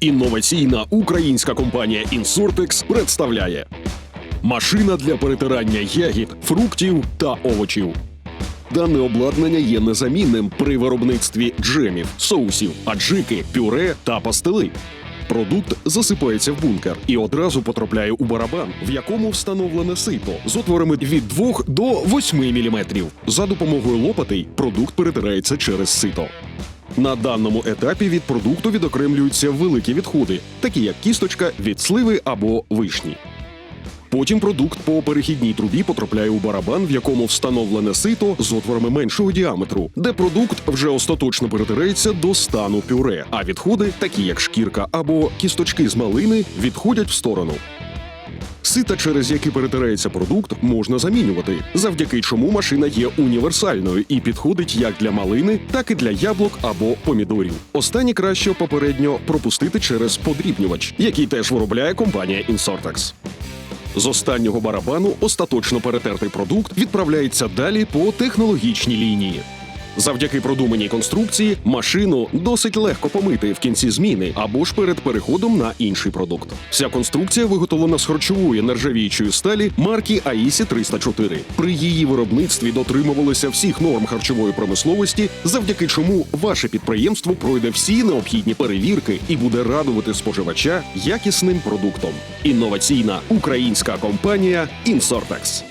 Інноваційна українська компанія Insurtex представляє машина для перетирання ягід, фруктів та овочів. Дане обладнання є незамінним при виробництві джемів, соусів, аджики, пюре та пастили. Продукт засипається в бункер і одразу потрапляє у барабан, в якому встановлене сито з отворами від 2 до 8 мм. За допомогою лопатей продукт перетирається через сито. На даному етапі від продукту відокремлюються великі відходи, такі як кісточка від сливи або вишні. Потім продукт по перехідній трубі потрапляє у барабан, в якому встановлене сито з отворами меншого діаметру, де продукт вже остаточно перетирається до стану пюре, а відходи, такі як шкірка або кісточки з малини, відходять в сторону. Сита, через які перетирається продукт, можна замінювати, завдяки чому машина є універсальною і підходить як для малини, так і для яблук або помідорів. Останні краще попередньо пропустити через подрібнювач, який теж виробляє компанія Insortex. З останнього барабану остаточно перетертий продукт відправляється далі по технологічній лінії. Завдяки продуманій конструкції машину досить легко помити в кінці зміни або ж перед переходом на інший продукт. Вся конструкція виготовлена з харчової нержавіючої сталі марки AISI 304. При її виробництві дотримувалися всіх норм харчової промисловості, завдяки чому ваше підприємство пройде всі необхідні перевірки і буде радувати споживача якісним продуктом. Інноваційна українська компанія Insortex.